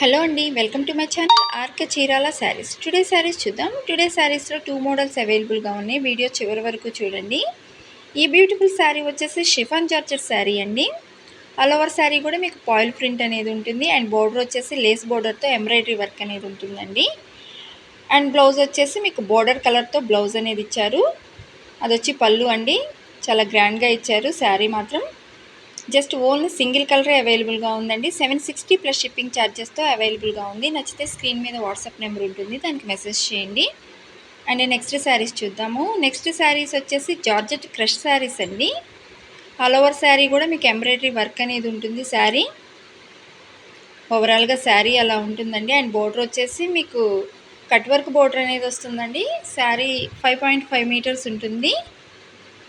Hello అండి welcome to my channel RK Chirala sarees. Today sarees చూద్దాం. Today శారీస్లో two models అవైలబుల్గా ఉన్నాయి. వీడియో చివరి వరకు చూడండి. ఈ బ్యూటిఫుల్ శారీ వచ్చేసి షిఫాన్ జార్జెట్ శారీ అండి. ఆల్ ఓవర్ శారీ కూడా మీకు పాయిల్ ప్రింట్ అనేది ఉంటుంది. అండ్ బోర్డర్ వచ్చేసి లేస్ బోర్డర్తో ఎంబ్రాయిడరీ వర్క్ అనేది ఉంటుందండి. అండ్ బ్లౌజ్ వచ్చేసి మీకు బోర్డర్ కలర్తో బ్లౌజ్ అనేది ఇచ్చారు. అది వచ్చి పళ్ళు అండి. చాలా గ్రాండ్గా ఇచ్చారు. శారీ మాత్రం జస్ట్ ఓన్లీ సింగిల్ కలరే అవైలబుల్గా ఉందండి. సెవెన్ సిక్స్టీ ప్లస్ షిప్పింగ్ ఛార్జెస్తో అవైలబుల్గా ఉంది. నచ్చితే స్క్రీన్ మీద వాట్సాప్ నెంబర్ ఉంటుంది. దానికి మెసేజ్ చేయండి. అండ్ నెక్స్ట్ శారీస్ చూద్దాము. నెక్స్ట్ శారీస్ వచ్చేసి జార్జెట్ క్రష్ శారీస్ అండి. ఆల్ ఓవర్ శారీ కూడా మీకు ఎంబ్రాయిడరీ వర్క్ అనేది ఉంటుంది శారీ. ఓవరాల్గా శారీ అలా ఉంటుందండి. అండ్ బోర్డర్ వచ్చేసి మీకు కట్ వర్క్ బోర్డర్ అనేది వస్తుందండి. Saree five point five metres ఉంటుంది.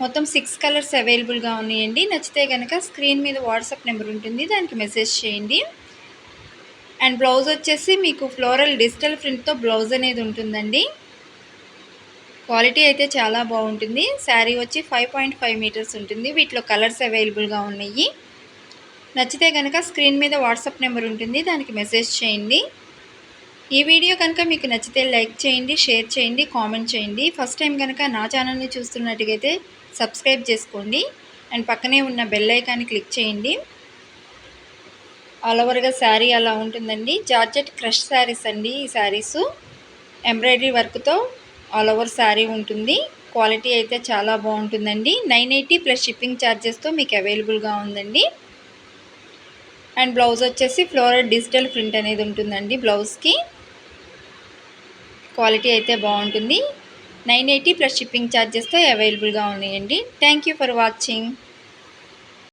మొత్తం సిక్స్ కలర్స్ అవైలబుల్గా ఉన్నాయండి. నచ్చితే కనుక స్క్రీన్ మీద వాట్సాప్ నెంబర్ ఉంటుంది. దానికి మెసేజ్ చేయండి. అండ్ బ్లౌజ్ వచ్చేసి మీకు ఫ్లోరల్ డిజిటల్ ప్రింట్తో బ్లౌజ్ అనేది ఉంటుందండి. క్వాలిటీ అయితే చాలా బాగుంటుంది. శారీ వచ్చి ఫైవ్ పాయింట్ ఫైవ్ మీటర్స్ ఉంటుంది. వీటిలో కలర్స్ అవైలబుల్గా ఉన్నాయి. నచ్చితే కనుక స్క్రీన్ మీద వాట్సాప్ నెంబర్ ఉంటుంది. దానికి మెసేజ్ చేయండి. ఈ వీడియో కనుక మీకు నచ్చితే లైక్ చేయండి షేర్ చేయండి కామెంట్ చేయండి. ఫస్ట్ టైం కనుక నా ఛానల్ని చూస్తున్నట్టుగైతే సబ్స్క్రైబ్ చేసుకోండి. అండ్ పక్కనే ఉన్న బెల్ ఐకాన్ని క్లిక్ చేయండి. ఆల్ ఓవర్గా శారీ అలా ఉంటుందండి. జార్జెట్ క్రష్ శారీస్ అండి ఈ శారీస్. ఎంబ్రాయిడరీ వర్క్తో ఆల్ ఓవర్ శారీ ఉంటుంది. క్వాలిటీ అయితే చాలా బాగుంటుందండి. నైన్ ఎయిటీ ప్లస్ షిప్పింగ్ ఛార్జెస్తో మీకు అవైలబుల్గా ఉందండి. అండ్ బ్లౌజ్ వచ్చేసి ఫ్లోరల్ డిజిటల్ ప్రింట్ అనేది ఉంటుందండి బ్లౌజ్కి. క్వాలిటీ అయితే బాగుంటుంది. నైన్ ఎయిటీ ప్లస్ షిప్పింగ్ ఛార్జెస్తో అవైలబుల్గా ఉన్నాయండి. Thank you for watching